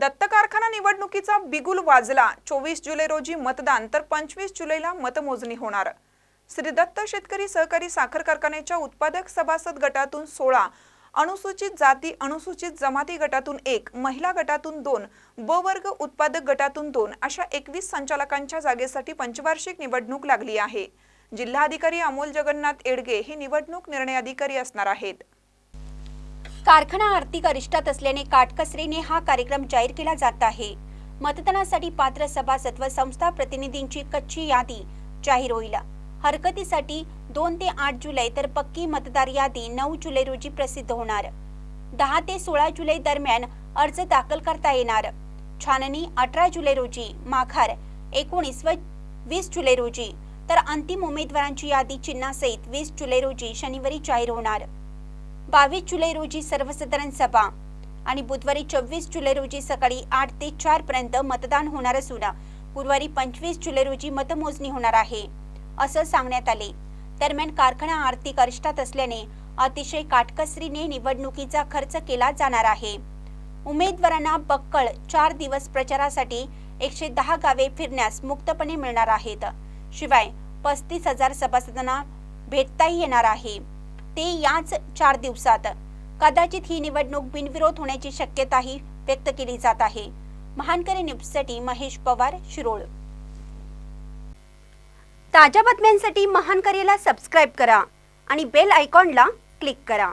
दत्त कारखाना निवडणुकीचा बिगुल वाजला. चोवीस जुलै रोजी मतदान तर पंचवीस जुलैला मतमोजणी होणार. श्री दत्त शेतकरी सहकारी साखर कारखान्याच्या उत्पादक सभासद गटातून सोळा अनुसूचित जाती अनुसूचित जमाती गटातून एक महिला गटातून दोन ब वर्ग उत्पादक गटातून दोन अशा एकवीस संचालकांच्या जागेसाठी पंचवार्षिक निवडणूक लागली आहे. जिल्हाधिकारी अमोल जगन्नाथ एडगे हे निवडणूक निर्णय अधिकारी असणार आहेत. कारखाना आर्थिक अरिष्टात असल्याने काटकसरीने हा कार्यक्रम जाहीर केला जात आहे. मतदानासाठी पात्र सभासद व संस्था प्रतिनिधींची कच्ची यादी जाहीर होईल. हरकतीसाठी दोन ते आठ जुलै तर पक्की मतदार यादी नऊ जुलै रोजी प्रसिद्ध होणार. दहा ते सोळा जुलै दरम्यान अर्ज दाखल करता येणार. छाननी अठरा जुलै रोजी माघार एकोणीस व वीस जुलै रोजी. तर अंतिम उमेदवारांची यादी चिन्हासहित वीस जुलै रोजी शनिवारी जाहीर होणार. बावीस जुलै रोजी सर्वसाधारण सभा आणि बुधवारी चोवीस जुलै रोजी सकाळी आठ ते चार पर्यंत मतदान होणार असून गुरुवारी पंचवीस जुलै रोजी मतमोजणी होणार आहे असं सांगण्यात आले. दरम्यान कारखाना आर्थिक अरिष्टात असल्याने अतिशय काटकसरीने निवडणुकीचा खर्च केला जाणार आहे. उमेदवारांना बक्कळ चार दिवस प्रचारासाठी एकशे दहा गावे फिरण्यास मुक्तपणे मिळणार आहेत. शिवाय पस्तीस हजार सभासदांना भेटताही येणार आहे. ते याच चार दिवसात. कदाचित ही निवडणूक बिनविरोध होण्याची शक्यताही व्यक्त केली जात आहे. महानकरी न्यूजसाठी महेश पवार शिरोळ. ताज्या बातम्यांसाठी महानकरीला सबस्क्राईब करा आणि बेल आयकॉनला क्लिक करा.